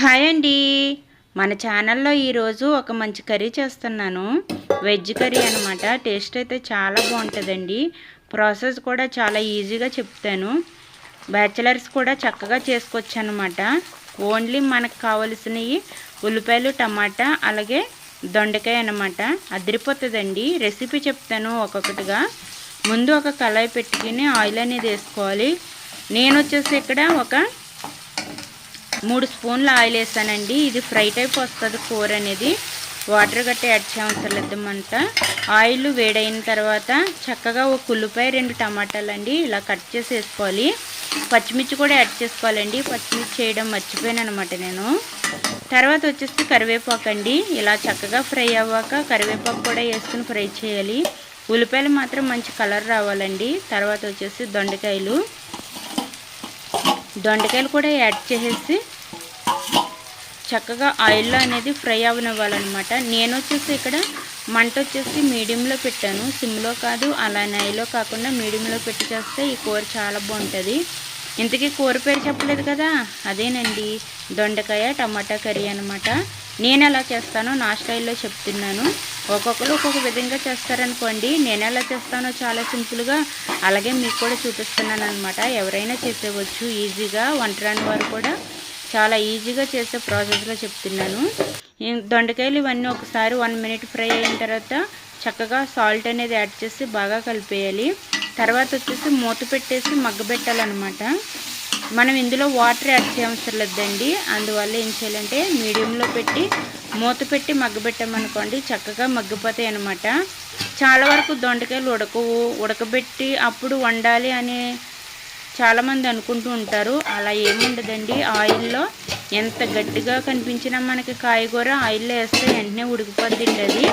Hi అండి. మన ఛానల్లో ఈరోజు ఒక మంచి కర్రీ చేస్తున్నాను. వెజ్ కర్రీ అనమాట టేస్ట్ అయితే చాలా బాగుంటుందండి. ప్రాసెస్ కూడా చాలా ఈజీగా చెప్తాను. బ్యాచిలర్స్ కూడా చక్కగా చేసుకోవచ్చు అనమాట ఓన్లీ మనకు కావలసినవి ఉల్లిపాయలు టమాటా అలాగే దొండకాయ అనమాట అదిరిపోతుందండి. రెసిపీ చెప్తాను ఒక్కొక్కటిగా. ముందు ఒక కళాయి పెట్టుకుని ఆయిల్ అనేది వేసుకోవాలి. నేను వచ్చేసి ఇక్కడ ఒక మూడు స్పూన్లు ఆయిల్ వేసానండి. ఇది ఫ్రై టైప్ వస్తుంది కూర అనేది. వాటర్ గట్టి యాడ్ చేయవసరలేదన్నమాట ఆయిల్ వేడైన తర్వాత చక్కగా ఒక ఉల్లిపాయ రెండు టమాటాలు అండి ఇలా కట్ చేసి వేసుకోవాలి. పచ్చిమిర్చి కూడా యాడ్ చేసుకోవాలండి. పచ్చిమిర్చి చేయడం మర్చిపోయాను అనమాట నేను. తర్వాత వచ్చేసి కరివేపాకు అండి ఇలా చక్కగా ఫ్రై అవ్వాక కరివేపాకు కూడా వేసుకుని ఫ్రై చేయాలి. ఉల్లిపాయలు మాత్రం మంచి కలర్ రావాలండి. తర్వాత వచ్చేసి దొండకాయలు. దొండకాయలు కూడా యాడ్ చేసేసి చక్కగా ఆయిల్లో అనేది ఫ్రై అవనివ్వాలన్నమాట. నేను వచ్చేసి ఇక్కడ మంట వచ్చేసి మీడియంలో పెట్టాను. సిమ్లో కాదు అలా నైలో కాకుండా మీడియంలో పెట్టి చేస్తే ఈ కూర చాలా బాగుంటుంది. ఇంతకీ కూర పేరు చెప్పలేదు కదా? అదేనండి దొండకాయ టమాటా కర్రీ అనమాట నేను ఎలా చేస్తానో నా స్టైల్లో చెప్తున్నాను. ఒక్కొక్కరు ఒక్కొక్క విధంగా చేస్తారనుకోండి. నేను ఎలా చేస్తానో చాలా సింపుల్గా అలాగే మీకు కూడా చూపిస్తున్నాను అనమాట ఎవరైనా చేసేవచ్చు. ఈజీగా వంటరాని వారు కూడా చాలా ఈజీగా చేసే ప్రాసెస్లో చెప్తున్నాను. దొండకాయలు ఇవన్నీ ఒకసారి వన్ మినిట్ ఫ్రై అయిన తర్వాత చక్కగా సాల్ట్ అనేది యాడ్ చేసి బాగా కలిపేయాలి. తర్వాత వచ్చేసి మూత పెట్టేసి మగ్గబెట్టాలన్నమాట మనం ఇందులో వాటర్ యాడ్ చేయవసరం లేదండి. అందువల్ల ఏం చేయాలంటే మీడియంలో పెట్టి మూత పెట్టి మగ్గబెట్టామనుకోండి చక్కగా మగ్గిపోతాయి అనమాట చాలా వరకు దొండకాయలు ఉడకవు ఉడకబెట్టి అప్పుడు వండాలి అనే చాలామంది అనుకుంటూ ఉంటారు. అలా ఏముండదండి. ఆయిల్లో ఎంత గట్టిగా కనిపించినా మనకి కాయగూర ఆయిల్లో వేస్తే వెంటనే ఉడికిపోద్దండి అది.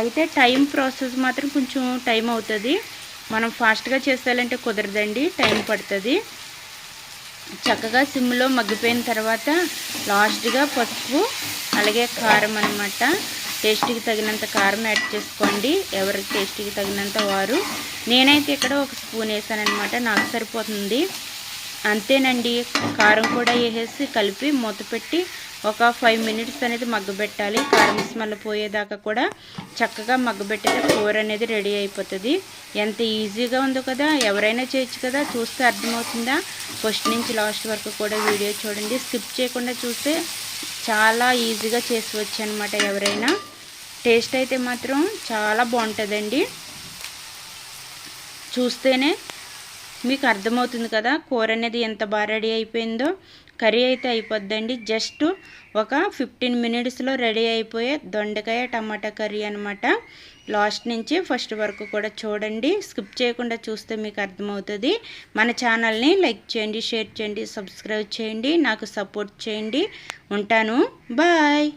అయితే టైం ప్రాసెస్ మాత్రం కొంచెం టైం అవుతుంది. మనం ఫాస్ట్గా చేసేయాలంటే కుదరదండి టైం పడుతుంది. చక్కగా సిమ్లో మగ్గిపోయిన తర్వాత లాస్ట్గా పసుపు అలాగే కారం అనమాట టేస్ట్కి తగినంత కారం యాడ్ చేసుకోండి. ఎవరికి టేస్ట్కి తగినంత వారు. నేనైతే ఇక్కడ ఒక స్పూన్ వేసానమాట నాకు సరిపోతుంది. అంతేనండి. కారం కూడా వేసేసి కలిపి మూత పెట్టి ఒక ఫైవ్ మినిట్స్ అనేది మగ్గబెట్టాలి. కారం స్మెల్ పోయేదాకా కూడా చక్కగా మగ్గబెట్టితే కూర అనేది రెడీ అయిపోతుంది. ఎంత ఈజీగా ఉందో కదా. ఎవరైనా చేయొచ్చు కదా. చూస్తే అర్థమవుతుందా? ఫస్ట్ నుంచి లాస్ట్ వరకు కూడా వీడియో చూడండి. స్కిప్ చేయకుండా చూస్తే చాలా ఈజీగా చేసుకోవచ్చు అనమాట ఎవరైనా. టేస్ట్ అయితే మాత్రం చాలా బాగుంటుందండి. చూస్తేనే మీకు అర్థమవుతుంది కదా? కూర అనేది ఎంత బాగా రెడీ అయిపోయిందో? కర్రీ అయితే అయిపోద్దండి. జస్ట్ ఒక ఫిఫ్టీన్ మినిట్స్లో రెడీ అయిపోయే దొండకాయ టమాటా కర్రీ అనమాట లాస్ట్ నుంచి ఫస్ట్ వరకు కూడా చూడండి. స్కిప్ చేయకుండా చూస్తే మీకు అర్థమవుతుంది. మన ఛానల్ని లైక్ చేయండి షేర్ చేయండి సబ్స్క్రైబ్ చేయండి నాకు సపోర్ట్ చేయండి. ఉంటాను. బాయ్!